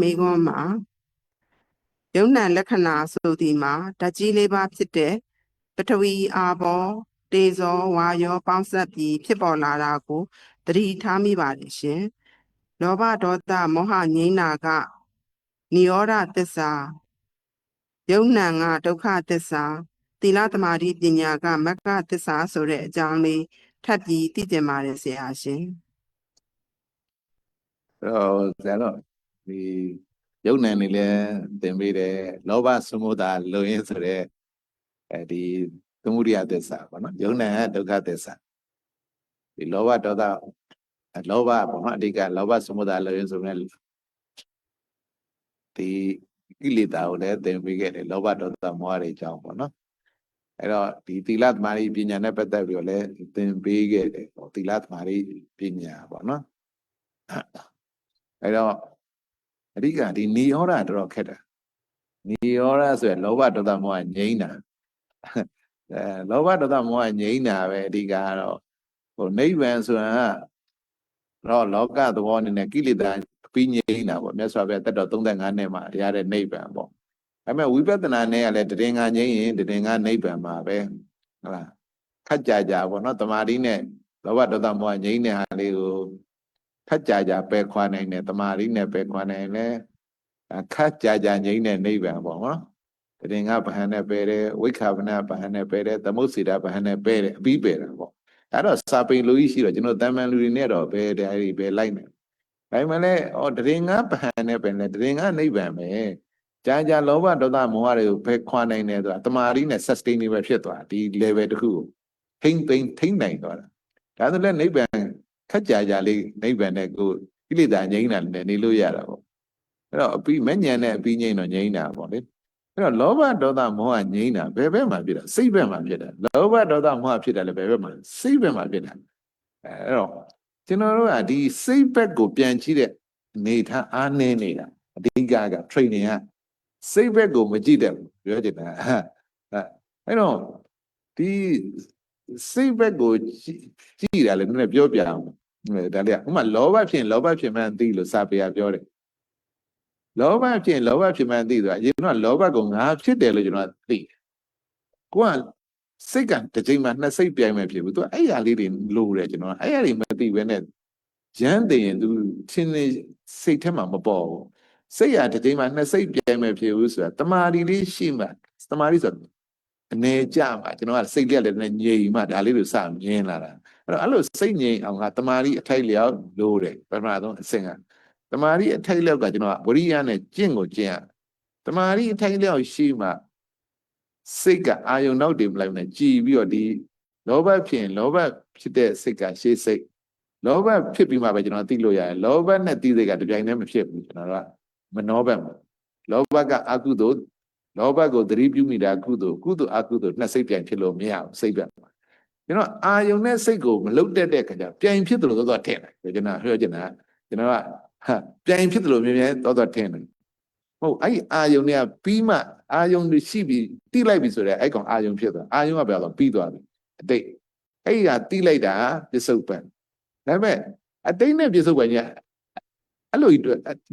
မေခွန်းမှာယုံ nant လက္ခဏာဆိုသည်မှာဓာတ်ကြီးလေးပါးဖြစ်တဲ့ပထဝီအာဘောတေဇောဝါယောပေါင်းစပ်ပြီးဖြစ်ပေါ်လာတာကိုသတိထားမိပါတယ်ရှင်လောဘဒေါသမောဟငြိမ်းတာကနိရောဓသစ္စာယုံ nant ကဒုက္ခသစ္စာသီလသမာဓိပညာကမဂ္ဂသစ္စာဆိုတဲ့အကြောင်းလေးထပ်ပြီးသိကျင်ပါတယ်ဆရာရှင်အဲ့တော့ဆရာတော့ ဒီယုံနံနေလဲသင်ပေးတယ်လောဘသမုဒ္ဒါလုံရင်းဆိုတဲ့အဲဒီသမုဒိယသစ္စာပေါ့နော်ယုံနံကဒုက္ခသစ္စာဒီလောဘဒေါသလောဘပေါ့နော်အဓိကလောဘသမုဒ္ဒါလုံရင်းဆိုတဲ့ဒီကိလေသာကိုလည်းသင်ပေးခဲ့တယ်လောဘဒေါသမောဟတွေအကြောင်းပေါ့နော်အဲ့တော့ဒီသီလသမာဓိပညာနဲ့ပတ်သက်ပြီးတော့လည်းသင်ပေးခဲ့တယ်ပေါ့သီလသမာဓိပညာပေါ့နော်အဲ့တော့ အဓိကဒီနိရောဓတော်တော်ခက်တာနိရောဓဆိုရင်လောဘဒေါသမောဟငြိမ်းတာအဲလောဘဒေါသမောဟငြိမ်းတာပဲအဓိကကတော့ဟိုနိဗ္ဗာန်ဆိုတာကတော့လောကသဘောအနေနဲ့ကိလေသာပြီးငြိမ်းတာပေါ့မြတ်စွာဘုရားတတ်တော်35နှစ်မှာရတဲ့နိဗ္ဗာန်ပေါ့ဒါပေမဲ့ဝိပဿနာနဲ့ကလည်းတည်ငါငြိမ်းရင်တည်ငါနိဗ္ဗာန်မှာပဲဟုတ်လားခက်ကြကြပေါ့နော်တမာတိနဲ့လောဘဒေါသမောဟငြိမ်းတဲ့ဟာလေးကို ခက်ကြကြပယ်ခွာနိုင်တယ်တမာရီနဲ့ပယ်ခွာနိုင်တယ်ခက်ကြကြငြိမ့်တဲ့နိဗ္ဗာန်ပေါ့နော်တရင်ကဗဟန်နဲ့ပယ်တယ်ဝိခာဗနာဗဟန်နဲ့ပယ်တယ်သမုတ်စီတာဗဟန်နဲ့ပယ်တယ်အပြီးပယ်တယ်ပေါ့အဲ့တော့စာပေလူကြီးရှိတော့ကျွန်တော်တမန်လူတွေနဲ့တော့ဘယ်တရားတွေဘယ်လိုက်နိုင်ဒါပေမဲ့လည်းဩတရင်ကဗဟန်နဲ့ပယ်တယ်တရင်ကနိဗ္ဗာန်ပဲကြာကြာလောဘဒေါသမောဟတွေကိုဘယ်ခွာနိုင်တယ်ဆိုတာတမာရီနဲ့ sustainable ဖြစ်သွားဒီ level တစ်ခုကိုထိမ့်သိမ့်ထိမ့်နိုင်သွားတာဒါဆိုလည်းနိဗ္ဗာန် ခက်ကြကြလေးနိဗ္ဗာန်နဲ့ကိုကိလေသာငြိမ်းတာနဲ့နေလို့ရတာပေါ့အဲ့တော့အပြီးမညံနဲ့အပြီးငြိမ်းတော့ငြိမ်းတာပေါ့လေအဲ့တော့လောဘဒေါသမောဟငြိမ်းတာဘယ်ဘက်မှာဖြစ်တာစိတ်ဘက်မှာဖြစ်တာလောဘဒေါသမောဟဖြစ်တာလည်းဘယ်ဘက်မှာစိတ်ဘက်မှာဖြစ်တာအဲ့တော့ကျွန်တော်တို့ကဒီစိတ်ဘက်ကိုပြန်ကြည့်တဲ့အနေထားအားနည်းနေတာအဓိကက training ကစိတ်ဘက်ကိုမကြည့်တဲ့ဘူးပြောချင်တာအဲ့တော့ဒီ စိတ်ဘက်ကိုကြည့်တာလည်းနည်းနည်းပြောပြအောင်ဒါလေးကဥမာလောဘဖြစ်ရင်လောဘဖြစ်မှန်းသိလို့စာပေကပြောတယ်လောဘဖြစ်ရင်လောဘဖြစ်မှန်းသိဆိုတာအရင်ကလောဘကိုငါဖြစ်တယ်လို့ကျွန်တော်သိတယ်ကိုကစိတ်ကတစ်ချိန်မှနှစ်စိတ်ပြိုင်မဲ့ဖြစ်ဘူးသူအဲ့ရလေးတွေလိုတယ်ကျွန်တော်အဲ့ရတွေမသိဘဲနဲ့ရမ်းသိရင်သူချင်းနေစိတ်ထဲမှာမပေါ်ဘူးစိတ်ရတစ်ချိန်မှနှစ်စိတ်ပြိုင်မဲ့ဖြစ်ဘူးဆိုတာတမာရီလေးရှိမှတမာရီဆိုတာ အနေကြမှာကျွန်တော်ကစိတ်လက်လည်းငြိမ်မှဒါလေးတွေစမြင်လာတာအဲ့တော့အဲ့လိုစိတ်ငြိမ်အောင်ကတမာရီအထိုက်လျောက်လို့တယ်ပထမဆုံးအဆင့်ကတမာရီအထိုက်လျောက်ကကျွန်တော်ကဝရိယနဲ့ကျင့်ကိုကျင့်ရတမာရီအထိုက်လျောက်ရှိမှစိတ်ကအာယုံနောက်တင်မလိုက်နဲ့ကြည်ပြီးတော့ဒီလောဘဖြစ်ရင်လောဘဖြစ်တဲ့စိတ်ကရှေးစိတ်လောဘဖြစ်ပြီးမှပဲကျွန်တော်သိလို့ရတယ်လောဘနဲ့သိစိတ်ကတပြိုင်တည်းမဖြစ်ဘူးကျွန်တော်ကမနှောဘက်မှာလောဘကအကုသို လောဘကိုသတိပြုမိတာကုသိုလ်ကုသိုလ်အကုသိုလ်နှစ်စိတ်ပြိုင်ဖြစ်လို့မရဘူးစိတ်ပြတ်သွားကျွန်တော်အာယုံနဲ့စိတ်ကိုမလုတ်တက်တဲ့ခါကျပြိုင်ဖြစ်တယ်လို့သွားထင်တယ်ကျွန်တော်ပြောချင်တာကျွန်တော်ကပြိုင်ဖြစ်တယ်လို့မြင်မြင်သွားသွားထင်တယ်ဟုတ်အဲ့အာယုံတွေကပြီးမှအာယုံတွေရှိပြီးတိလိုက်ပြီဆိုတော့အဲ့ကောင်အာယုံဖြစ်သွားအာယုံကပြောတော့ပြီးသွားပြီအတိတ်အဲ့ကတိလိုက်တာပြစ္ဆုတ်ပံဒါပေမဲ့အတိတ်နဲ့ပြစ္ဆုတ်ပံကြီးအဲ့လို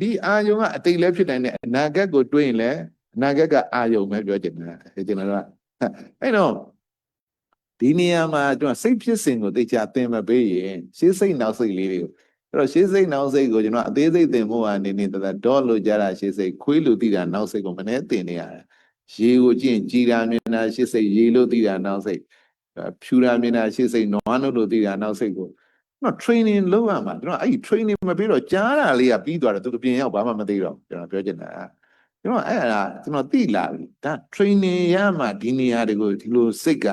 ဒီအာယုံကအတိတ်လည်းဖြစ်နိုင်တဲ့အနာဂတ်ကိုတွေးရင်လည်း အနာဂတ်ကအာယုံပဲပြောချင်တာကျွန်တော်ကအဲ့တော့ဒီနေရာမှာကျွန်တော်စိတ်ဖြစ်စဉ်ကိုသိချသင်မပေးရင်ရှေးစိတ်နောက်စိတ်လေးတွေကိုအဲ့တော့ရှေးစိတ်နောက်စိတ်ကိုကျွန်တော်အသေးစိတ်သင်ဖို့ကနေနေတတ်တော့လို့ကြတာရှေးစိတ်ခွေးလို့သိတာနောက်စိတ်ကိုမနှဲသင်နေရတယ်ရေကိုကြည့်ကြည်တာမြင်တာရှေးစိတ်ရေလို့သိတာနောက်စိတ်ဖြူတာမြင်တာရှေးစိတ်နွားလို့သိတာနောက်စိတ်ကိုကျွန်တော် training လုပ်ရမှာကျွန်တော်အဲ့ဒီ training မပြီးတော့ကြားတာလေးကပြီးသွားတယ်သူအပြင်ရောက်ဘာမှမသိတော့ကျွန်တော်ပြောချင်တာ ကျွန်တော်အဲ့ဒါကျွန်တော်သိလာပြီဒါ training ရမှဒီနေရာတွေကိုဒီလိုစိတ်က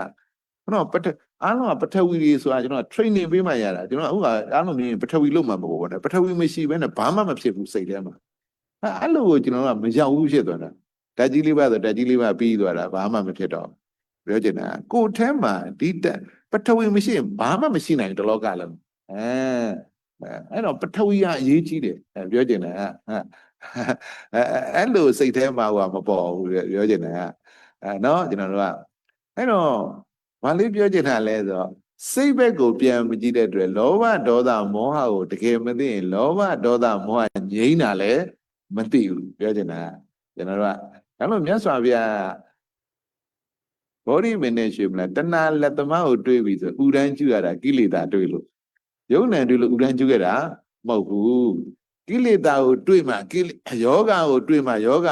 ကျွန်တော်ပထအားလုံးကပထဝီတွေဆိုတာကျွန်တော် training ပေးမှရတာကျွန်တော်အခုကအားလုံးမြင်ပထဝီလို့မှမဟုတ်ဘူးနဲ့ပထဝီမရှိဘဲနဲ့ဘာမှမဖြစ်ဘူးစိတ်ထဲမှာအဲ့အဲ့လိုကိုကျွန်တော်ကမရောက်ဘူးဖြစ်သွားတာတက်ကြီးလေးပါဆိုတက်ကြီးလေးပါပြီးသွားတာဘာမှမဖြစ်တော့ပြောချင်တာကိုယ်ထဲမှာဒီပထဝီမရှိရင်ဘာမှမရှိနိုင်တလောကလုံးအဲအဲ့တော့ပထဝီကအရေးကြီးတယ်ပြောချင်တာဟာ အဲအဲ့လိုစိတ်ထဲမှာကမပေါ်ဘူးပြောချင်တယ်ကအဲနော်ကျွန်တော်တို့ကအဲ့တော့ဘာလေးပြောချင်တာလဲဆိုတော့စိတ်ဘက်ကိုပြန်မကြည့်တဲ့အတွက်လောဘဒေါသမောဟကိုတကယ်မသိရင်လောဘဒေါသမောဟငြိမ်းတာလဲမသိဘူးပြောချင်တာကကျွန်တော်တို့ကဒါလို့မြတ်စွာဘုရားဘောဓိမင်းနဲ့ရှင်မလားတဏှာလက်သမားကိုတွေးပြီးဆိုဥဒန်းကျူရတာကိလေသာတွေးလို့ယုံနံတွေးလို့ဥဒန်းကျူခဲ့တာမဟုတ်ဘူး ကိလေသာကိုတွေးမှကိလေယောဂကိုတွေးမှယောဂ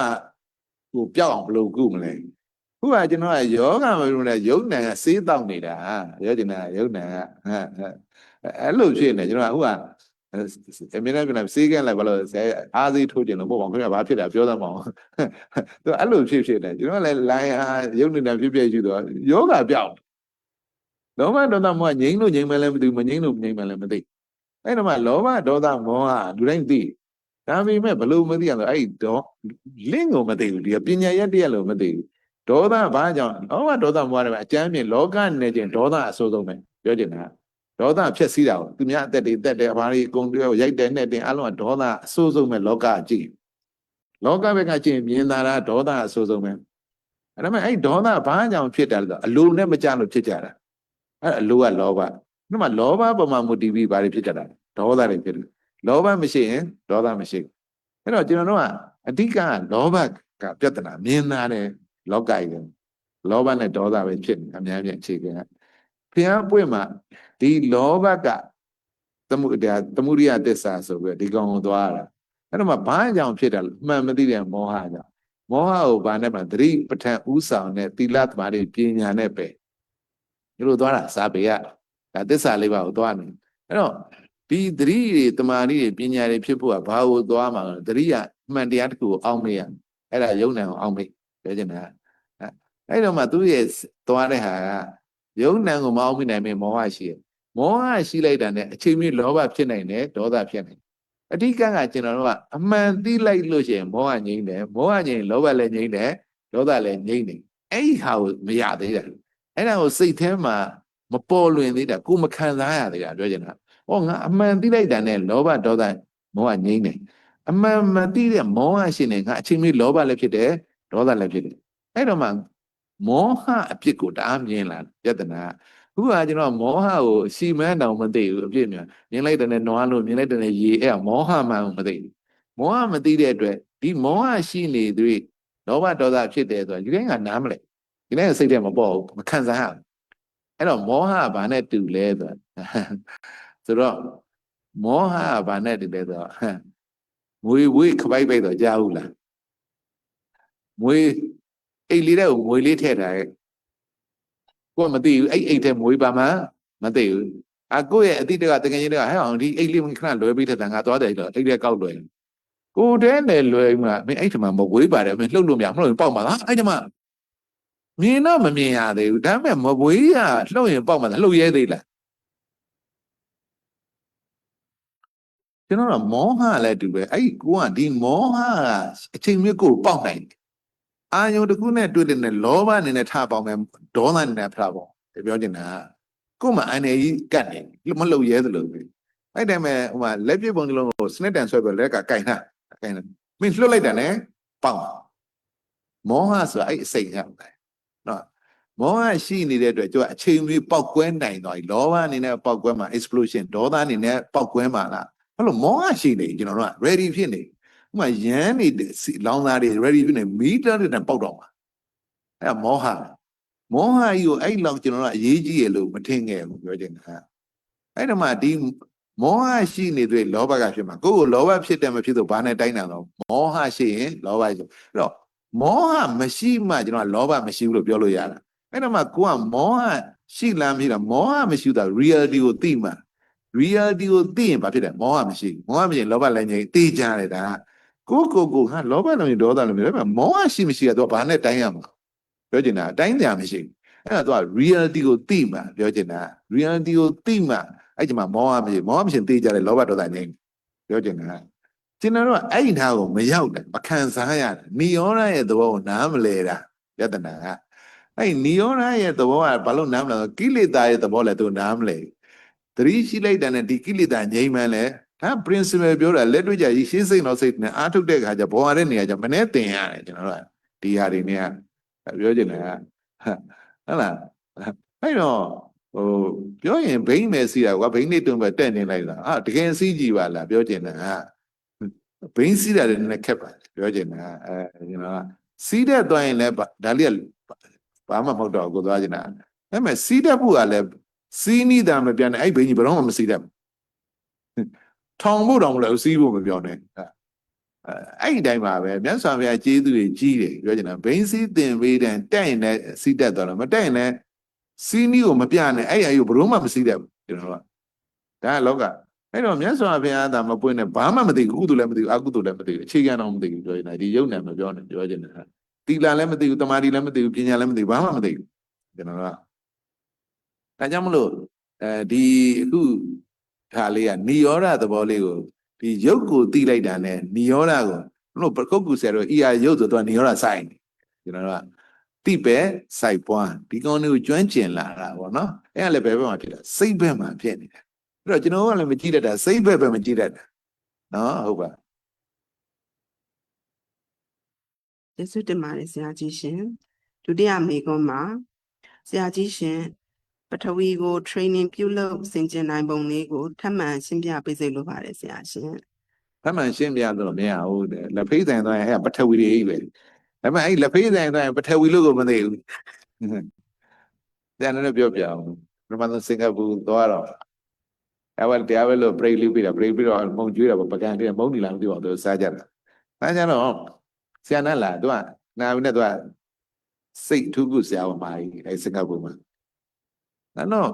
ကိုပျောက်အောင်ဘယ်လိုကုမလဲခုကကျွန်တော်ကယောဂမလို့လည်းယုံနံကစေးတောက်နေတာပြောချင်တာယုံနံကဟမ်ဟမ်အဲ့လိုဖြစ်နေကျွန်တော်ကခုကအမြဲတမ်းပြန်စေးကန်လိုက်ဘာလို့ဆဲအားစေးထိုးကျင်လို့ပေါ့ခင်ဗျာဘာဖြစ်တာပြောသမ်းပါအောင်သူအဲ့လိုဖြစ်ဖြစ်နေကျွန်တော်ကလည်းလိုင်းအားယုံနေတာဖြစ်ဖြစ်ရှိတော့ယောဂပြောက်လောဘဒေါသမောဟငြိမ်းလို့ငြိမ်းမလဲမသိဘူးမငြိမ်းလို့မငြိမ်းမလဲမသိ အဲ့တော့မှလောဘဒေါသမောဟလူတိုင်းသိဒါပေမဲ့ဘလို့မသိရတော့အဲ့တော့လင့်ကိုမသိဘူးဒီပညာရက်တရက်လို့မသိဘူးဒေါသဘာကြောင့်လောဘဒေါသမောဟတွေမှာအကျမ်းပြင်လောကနေချင်းဒေါသအဆိုးဆုံးပဲပြောချင်တာဒေါသဖြစ်စည်းတာကိုသူများအသက်တွေတက်တယ်ဘာတွေအကုန်ပြောရိုက်တယ်နဲ့တင်အလုံးကဒေါသအဆိုးဆုံးပဲလောကကြည့်လောကဘက်ကကြည့်မြင်သာတာဒေါသအဆိုးဆုံးပဲအဲ့ဒါမဲ့အဲ့ဒေါသဘာကြောင့်ဖြစ်တာလဲဆိုအလိုနဲ့မကြလို့ဖြစ်ကြတာအဲ့အလိုကလောဘဒီမှာလောဘပုံမှာမူတည်ပြီးဘာတွေဖြစ်ကြတာ ဒေါသတွေဖြစ်တယ်လောဘမရှိရင်ဒေါသမရှိဘူးအဲ့တော့ကျွန်တော်တို့ကအဓိကကလောဘကပြဿနာမြင်သာတယ်လောကကြီးလောဘနဲ့ဒေါသပဲဖြစ်နေအများကြီးအခြေခံကဘုရားပွင့်မှာဒီလောဘကသမှုတရားသမှုရိယတစ္ဆာဆိုပြီးတော့ဒီကောင်ကိုသွားတာအဲ့တော့မှဘာကြောင့်ဖြစ်တာလဲမှန်မသိတဲ့မောဟကြောင့်မောဟကိုဘာနဲ့မှသတိပဋ္ဌာန်ဥဆောင်တဲ့သီလသမာဓိပညာနဲ့ပဲဒီလိုသွားတာစာပေကဒါတစ္ဆာလေးပါကိုသွားနေအဲ့တော့ ဒီသတိတွေတမာဓိတွေပညာတွေဖြစ်ဖို့ကဘာကိုသွားမှာလဲသတိကအမှန်တရားတစ်ခုကိုအောက်မေ့ရအဲ့ဒါယုံနံကိုအောက်မေ့ပြောချင်တာအဲ့တော့မှသူ့ရဲ့သွားတဲ့ဟာကယုံနံကိုမအောက်မေ့နိုင်ပေမောဟရှိရဲ့မောဟရှိလိုက်တာနဲ့အချိန်မျိုးလောဘဖြစ်နိုင်တယ်ဒေါသဖြစ်နိုင်အဓိကကကျွန်တော်တို့ကအမှန်သိလိုက်လို့ရှိရင်မောဟငြိမ့်တယ်မောဟငြိမ့်လောဘလည်းငြိမ့်တယ်ဒေါသလည်းငြိမ့်တယ်အဲ့ဒီဟာကိုမရသေးတာအဲ့ဒါကိုစိတ်ထဲမှာမပေါ်လွင်သေးတာကိုမခံစားရသေးတာပြောချင်တာ ဟောငါအမှန်သိလိုက်တာနဲ့လောဘဒေါသမောဟငြိမ့်တယ်အမှန်မသိတဲ့မောဟရှင်နေငါအချိန်မျိုးလောဘလည်းဖြစ်တယ်ဒေါသလည်းဖြစ်တယ်အဲ့တော့မှမောဟအဖြစ်ကိုတအားမြင်လာပြဿနာခုကကျွန်တော်မောဟကိုရှီမန်းတောင်မသိဘူးအဖြစ်မြင်မြင်လိုက်တဲ့နဲ့နွားလို့မြင်လိုက်တဲ့နဲ့ရေအဲ့မောဟမှန်မသိဘူးမောဟမသိတဲ့အတွက်ဒီမောဟရှိနေသွေးလောဘဒေါသဖြစ်တယ်ဆိုတာဒီတိုင်းကနားမလဲဒီတိုင်းကစိတ်ထဲမပေါ်ဘူးမခံစားရဘူးအဲ့တော့မောဟကဘာနဲ့တူလဲဆိုတာ ဆိုတော့မောဟကဘာနဲ့တူလဲဆိုတော့မွေဝေးခပိုက်ပိုက်တော့ကြားဘူးလားမွေအိတ်လေးတဲ့ကိုမွေလေးထည့်ထားရဲ့ကိုကမသိဘူးအဲ့အိတ်ထဲမွေပါမှမသိဘူးအကိုရဲ့အတိတ်ကတကယ်ကြီးတကဟဲ့အောင်ဒီအိတ်လေးမခဏလွယ်ပြီးတဲ့တန်ငါသွားတယ်တော့အိတ်ထဲကောက်လွယ်ကိုတဲနဲ့လွယ်မှာမင်းအဲ့ထမှာမဝေးပါတယ်မင်းလှုပ်လို့မရမလှုပ်ရင်ပေါက်မှာလားအဲ့ထမှာမြင်တော့မမြင်ရသေးဘူးဒါပေမဲ့မဝေးရလှုပ်ရင်ပေါက်မှာလားလှုပ်ရဲသေးလား ကျွန်တော်ကမောဟလည်းတူပဲအဲ့ကိုကဒီမောဟကအချိန်မြင့်ကိုပေါက်နိုင်တယ်အာယုတစ်ခုနဲ့တွေ့တဲ့နဲ့လောဘအနေနဲ့ထားပေါင်းမယ်ဒေါသအနေနဲ့ထားပေါင်းတယ်ပြောချင်တာကို့မှာအနေကြီးကတ်နေမလှုပ်ရဲသလိုပဲအဲ့တိုင်းမဲ့ဟိုမှာလက်ပြပုံစလုံးကိုစနစ်တန်ဆွဲပြီးလက်ကကင်ထားကင်မင်းလှုပ်လိုက်တာနဲ့ပေါက်မောဟဆိုတာအဲ့အစိတ်ရောက်တယ်နော်မောဟရှိနေတဲ့အတွက်သူကအချိန်မီပေါက်ကွဲနိုင်သွားပြီလောဘအနေနဲ့ပေါက်ကွဲမှာ explosion ဒေါသအနေနဲ့ပေါက်ကွဲမှာလား ဘာလို့မောဟရှိနေကျွန်တော်တို့က ready ဖြစ်နေဥမာရမ်းနေလောင်းသားတွေ ready ဖြစ်နေမီတာတွေနဲ့ပေါက်တော့မှာအဲ့မောဟမောဟကြီးကိုအဲ့လောက်ကျွန်တော်တို့ကအရေးကြီးရလို့မထင်ခဲ့ဘူးပြောချင်တာအဲ့တော့မှဒီမောဟရှိနေတဲ့လောဘကဖြစ်မှာကိုယ်ကိုလောဘဖြစ်တယ်မဖြစ်တော့ဘာနဲ့တိုင်းတာတော့မောဟရှိရင်လောဘရှိအဲ့တော့မောဟမရှိမှကျွန်တော်ကလောဘမရှိဘူးလို့ပြောလို့ရတာအဲ့တော့မှကိုကမောဟရှိလားမရှိလားမောဟမရှိတာ reality ကိုသိမှ reality ကိုသိရင်ဘာဖြစ်လဲမောဟမရှိဘူးမောဟမရှိရင်လောဘလည်းငြိမ်သိကြတယ်ဒါကိုကိုကိုဟာလောဘလည်းဒေါသလည်းဒါပေမဲ့မောဟရှိမရှိကတော့ဘာနဲ့တိုင်းရမှာပြောချင်တာတိုင်းတရားမရှိဘူးအဲ့ဒါတော့ reality ကိုသိမှပြောချင်တာ reality ကိုသိမှအဲ့ဒီမှာမောဟမရှိမောဟမရှိသိကြတယ်လောဘဒေါသငြိမ်ပြောချင်တာကျွန်တော်တို့ကအဲ့ဒီထားကိုမရောက်တယ်မခံစားရတယ်နိရောဓရဲ့သဘောကိုနားမလဲတာယတနာကအဲ့နိရောဓရဲ့သဘောကဘာလို့နားမလဲဆိုကိလေသာရဲ့သဘောလည်းသူနားမလဲ သတိရှိလိုက်တဲ့နဲ့ဒီကိလေသာငြိမ်းမှန်းလဲဒါ principle ပြောတာလက်တွေ့ကြရှင်းစိတ်တော့စိတ်နဲ့အားထုတ်တဲ့အခါကျဘောရတဲ့နေရာကျမနဲ့တင်ရတယ်ကျွန်တော်တို့ကဒီဟာတွေနဲ့ပြောချင်တယ်ကဟုတ်လားအဲ့တော့ဟိုပြောရင်ဘိန်းမယ်စီတာကဘိန်းနေတွန်းပဲတက်နေလိုက်တာအာတကယ်စီးကြည့်ပါလားပြောချင်တယ်ကဘိန်းစီးတာလည်းနည်းနည်းခက်ပါတယ်ပြောချင်တာအဲကျွန်တော်ကစီးတဲ့သွားရင်လည်းဒါလေးကဘာမှမဟုတ်တော့ကိုသွားချင်တာဒါပေမဲ့စီးတဲ့ဖို့ကလည်း စီးနီးတာမပြန်နဲ့အဲ့ဘိန်းကြီးဘယ်တော့မှမစီးတတ်ဘူးထောင်ဖို့တောင်မလို့စီးဖို့မပြောနဲ့အဲ့ဒီတိုင်းပါပဲမြတ်စွာဘုရားကျေးဇူးတွေကြီးတယ်ပြောချင်တာဘိန်းစီးတင်ပေးတဲ့တက်ရင်လည်းစီးတတ်သွားတော့မတက်ရင်လည်းစီးနီးကိုမပြနဲ့အဲ့အရာကိုဘယ်တော့မှမစီးတတ်ဘူးကျွန်တော်ကဒါကလောကအဲ့တော့မြတ်စွာဘုရားသာမပွင့်နဲ့ဘာမှမသိဘူးကုသိုလ်လည်းမသိဘူးအကုသိုလ်လည်းမသိဘူးအခြေခံတော့မသိဘူးပြောနေတာဒီယုံနာမပြောနဲ့ပြောချင်တယ်ဟာတိလာလည်းမသိဘူးတမာတိလည်းမသိဘူးပညာလည်းမသိဘူးဘာမှမသိဘူးကျွန်တော်က ဒါကြောင့်မလို့အဲဒီအခုဒါလေးကနိရောဓသဘောလေးကိုဒီယုတ်ကိုသိလိုက်တာနဲ့နိရောဓကိုတို့ပကုတ်ကူဆရာတို့အီယာယုတ်ဆိုတော့နိရောဓစိုက်နေကျွန်တော်ကတိပဲစိုက်ပွားဒီကောင်းလေးကိုကျွမ်းကျင်လာတာပေါ့နော်အဲ့ဒါလည်းဘယ်ဘက်မှာဖြစ်လဲစိတ်ဘက်မှာဖြစ်နေတယ်အဲ့တော့ကျွန်တော်ကလည်းမကြည့်တတ်တာစိတ်ဘက်ပဲမကြည့်တတ်တာနော်ဟုတ်ပါကျေးဇူးတင်ပါတယ်ဆရာကြီးရှင်ဒုတိယမေကွန်းမှာဆရာကြီးရှင် ပထဝီကို training ပြုလုပ်ဆင်ကျင်နိုင်ပုံလေးကိုထပ်မံရှင်းပြပေးစေလိုပါတယ်ဆရာရှင်ဖမှန်ရှင်းပြတော့မရဘူးတဲ့လက်ဖေးဆိုင်သွားရင်အဲ့ဒါပထဝီတွေကြီးပဲဒါပေမဲ့အဲ့လက်ဖေးဆိုင်သွားရင်ပထဝီလို့ကိုမသိဘူးဒါနဲ့ပြောပြအောင်ပထမဆုံးစင်ကာပူသွားတော့အဲ့ဝတရားပဲလို့ break လေးပြတာ break ပြီးတော့မုံကျွေးတာပေါ့ပကံပြီးမုံနီလာမသိပါဘူးသူစားကြတာစားကြတော့ဆရာနဲ့လာသူကနာပြီးနဲ့သူကစိတ်ထူးခုဆရာပေါ်မှာအဲ့စင်ကာပူမှာ နော်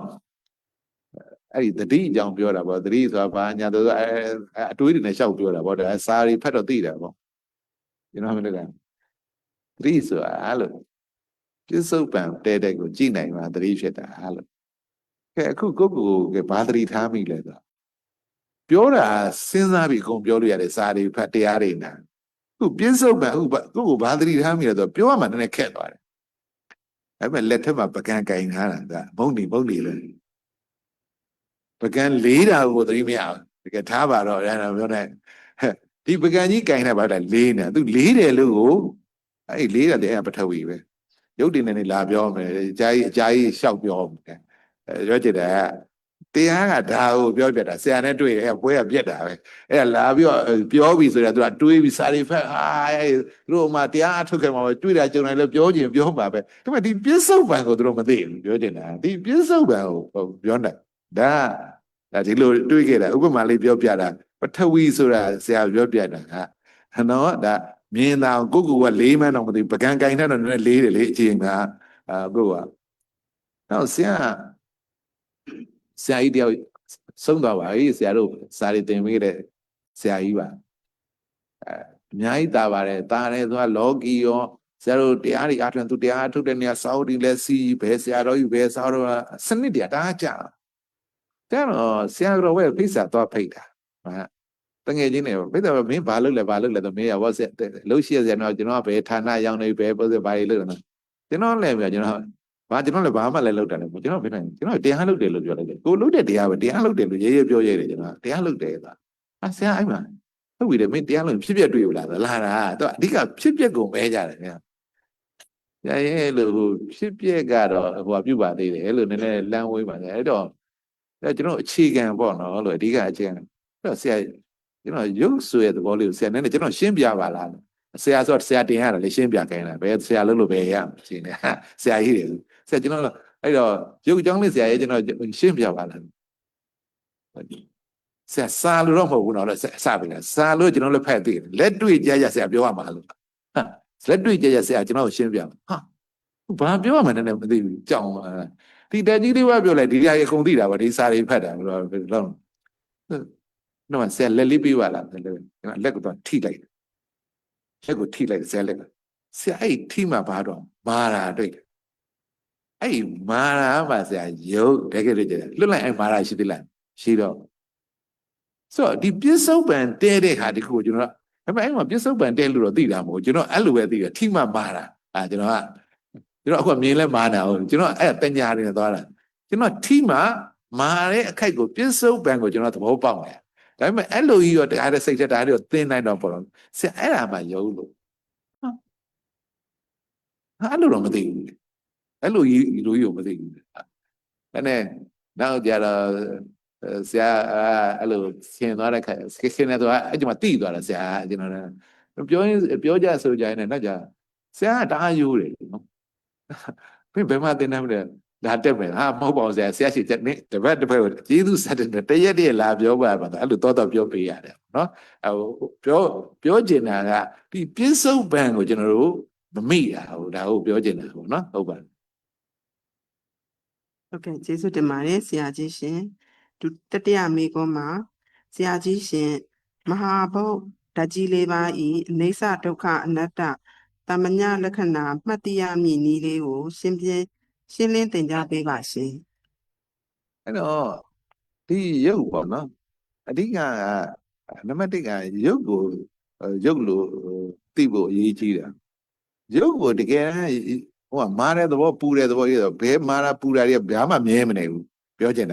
အဲ့ဒီတတိအကြောင်းပြောတာပေါ့တတိဆိုတာဘာညာတော့အဲအဲအတွေးတွေနဲ့ရှောက်ပြောတာပေါ့ဒါစာရီဖတ်တော့သိတာပေါ့ကျွန်တော်မလို့ကတတိဆိုတာအဲ့လိုပြစ္ဆုတ်ပံတဲတဲ့ကိုကြည်နိုင်မှာတတိဖြစ်တာအဲ့လိုကဲအခုကိုယ့်ကိုယ်ကဘာတတိထားမိလဲဆိုပြောတာစဉ်းစားပြီးအကုန်ပြောလို့ရတယ်စာရီဖတ်တရားတွေနာအခုပြစ္ဆုတ်ပံအခုကိုယ့်ကိုဘာတတိထားမိလဲဆိုပြောရမှနည်းနည်းခက်သွားတယ် အဲ့မဲ့လက်ထက်မှာပကံကင်ထားတာဒါမုံနေမုံနေလေပကံလေးတာကိုသတိမရဘူးတကယ်ထားပါတော့အဲ့ဒါပြောနေဟဲ့ဒီပကံကြီးကင်နေပါတာလေးနေသူလေးတယ်လို့ကိုအဲ့လေးတယ်အဲ့ပထဝီပဲရုပ်တင်နေလာပြောမယ်အကြာကြီးအကြာကြီးရှောက်ပြောမယ်အဲပြောချင်တယ် တရားကဒါကိုပြောပြတာဆရာနဲ့တွေ့တယ်ပွဲကပြက်တာပဲအဲ့ဒါလာပြီးတော့ပြောပြီဆိုတော့သူကတွေးပြီးစာရီဖက်ဟာသူတို့မှတရားအထုတ်ခဲ့မှာပဲတွေ့တာကြုံတယ်လို့ပြောချင်ပြောပါပဲဒါပေမဲ့ဒီပြစ္ဆုတ်ပံကိုသူတို့မသိဘူးပြောချင်တာဒီပြစ္ဆုတ်ပံကိုပြောတယ်ဒါဒါဒီလိုတွေးခဲ့တာဥပမာလေးပြောပြတာပထဝီဆိုတာဆရာပြောပြတာကဟနော်ဒါမြင်တာကိုကိုကလေးမှန်းတော့မသိဘူးပကံကင်တဲ့တော့နည်းနည်းလေးတယ်လေအချိန်ကအာကိုကနောက်ဆရာ ဆရာကြီးတယောက်ဆုံးသွားပါပြီဆရာတို့စာရီတင်ပေးတဲ့ဆရာကြီးပါအဲအများကြီးတာပါတယ်တာတယ်သူကလောကီရောဆရာတို့တရားတွေအားထုတ်သူတရားထုတ်တဲ့နေရာစာအုပ်တွေလည်းစီဘယ်ဆရာတော်ကြီးဘယ်စာတော်စနစ်တရားတားကြတဲ့တော့ဆရာတော်ဝဲဖိတ်စာတော့ဖိတ်တာဟာတငယ်ချင်းတွေဖိတ်တယ်မင်းဘာလုပ်လဲဘာလုပ်လဲတော့မင်းရဝက်ဆက်လှုပ်ရှိရဆရာတော်ကျွန်တော်ကဘယ်ဌာနရောက်နေဘယ်ပုံစံဘာတွေလုပ်နေကျွန်တော်လည်းပြကျွန်တော် ဘာကျွန်တော်လည်းဘာမှလည်းလုပ်တယ်လေကျွန်တော်ပြနိုင်ကျွန်တော်တရားလုပ်တယ်လို့ပြောလိုက်တယ်ကိုလုပ်တဲ့တရားပဲတရားလုပ်တယ်လို့ရေးရေးပြောရဲတယ်ကျွန်တော်တရားလုပ်တယ်ဆိုတာဟာဆရာအဲ့မှာဟုတ်ပြီလေမင်းတရားလုပ်ဖြစ်ပြတွေ့ဘူးလားလာတာတော့အဓိကဖြစ်ပြကိုမဲကြတယ်ခင်ဗျာရဲလို့ဖြစ်ပြကတော့ဟိုပြုပါသေးတယ်လို့နည်းနည်းလမ်းဝေးပါလေအဲ့တော့အဲကျွန်တော်အခြေခံပေါ့နော်လို့အဓိကအခြေခံအဲ့တော့ဆရာကျွန်တော်ရုပ်ဆွဲသဘောလေးကိုဆရာနည်းနည်းကျွန်တော်ရှင်းပြပါလားဆရာဆိုဆရာတင်ရတယ်လေရှင်းပြခိုင်းတာဘယ်ဆရာလို့လို့ပဲရမှာရှင်းတယ်ဆရာကြီးတယ်ဆ ရာကျွန်တော်အဲ့တော့ရုပ်ကြောင်းလေးဆရာကြီးကျွန်တော်ရှင်းပြပါလားဆရာစာလို့တော့မဟုတ်ဘူးနော်ဆရာပြီလားစာလို့ကျွန်တော်လည်းဖတ်သိတယ်လက်တွေ့ကြရဆရာပြောရမှာလို့ဟာလက်တွေ့ကြရဆရာကျွန်တော်ရှင်းပြဟာဘာပြောရမှန်းလည်းမသိဘူးကြောင်ဒီတက်ကြီးလေးကပြောလိုက်ဒီတရားကြီးအကုန်သိတာပါဒီစာတွေဖတ်တာလို့တော့တော့ဆရာလက်လေးပေးပါလားလက်ကတော့ထိလိုက်လက်ကိုထိလိုက်ဆရာလက်ကဆရာအဲ့ထိမှဘာတော့မာတာတွေ့တယ် အဲ့မာရာပါဆရာရုပ်တကယ်လို့ကြတယ်လွတ်လိုက်အဲ့မာရာရှိသေးလားရှိတော့ဆိုတော့ဒီပြစ္ဆုတ်ပံတဲတဲ့ခါဒီခုကျွန်တော်ဒါပေမဲ့အဲ့မှာပြစ္ဆုတ်ပံတဲလို့တော့သိတာမဟုတ်ကျွန်တော်အဲ့လိုပဲသိတယ်ထိမှမာတာအာကျွန်တော်ကကျွန်တော်အခုမြင်လဲမာနာဟုတ်ကျွန်တော်အဲ့တညာနေသွားတာကျွန်တော်ထိမှမာတဲ့အခိုက်ကိုပြစ္ဆုတ်ပံကိုကျွန်တော်သဘောပေါက်တယ်ဒါပေမဲ့အဲ့လိုကြီးရောတရားတဲ့စိတ်သက်တရားတွေကိုသင်နိုင်တော့ပေါ့လို့ဆရာအဲ့ဒါမှယုံလို့ဟာအဲ့လိုတော့မသိဘူး အဲ့လိုကြီးလူကြီးကိုမသိဘူးဒါနဲ့နောက်ကြတော့အဲဆရာအဲ့လိုဆင်သွားတဲ့ခါဆင်နေတော့အဲ့ဒီမှာတိသွားတာဆရာကျွန်တော်လည်းပြောရင်ပြောကြဆိုကြရင်လည်းတော့ကြာဆရာကတအားယူတယ်နော်ဘယ်ဘယ်မှာတင်နေမလဲဒါတက်မယ်ဟာမဟုတ်ပါဘူးဆရာဆရာရှိတဲ့နေ့တပတ်တစ်ပတ်ကိုကျေးဇူးဆက်တယ်တရက်တည်းလာပြောပါပါအဲ့လိုတော့တော့ပြောပေးရတယ်နော်ဟိုပြောပြောချင်တာကဒီပြစ္ဆုတ်ပံကိုကျွန်တော်တို့မမိတာဟိုဒါကိုပြောချင်တာပေါ့နော်ဟုတ်ပါ ဟုတ်ကဲ့ကျေးဇူးတင်ပါတယ်ဆရာကြီးရှင်ဒုတတိယမိကောမှာဆရာကြီးရှင်မဟာဘုတ်ဓာတ်ကြီးလေးပါဤအိဋ္ဌဒုက္ခအနတ္တတမညလက္ခဏာမှတ်တရမည်နည်းလေးကို ရှင်းပြရှင်းလင်းသင်ကြားပေးပါရှင်အဲ့တော့ဒီရုပ်ပေါ့နော်အဓိကကနံပါတ်1ကရုပ်ကိုအဲရုပ်လို့သိဖို့အရေးကြီးတယ်ရုပ်ကိုတကယ်တမ်း ဟိုကမားတဲ့သဘောပူတဲ့သဘောကြီးဆိုဘဲမားတာပူတာတွေကဘာမှမြဲမနေဘူးပြောချင်တာ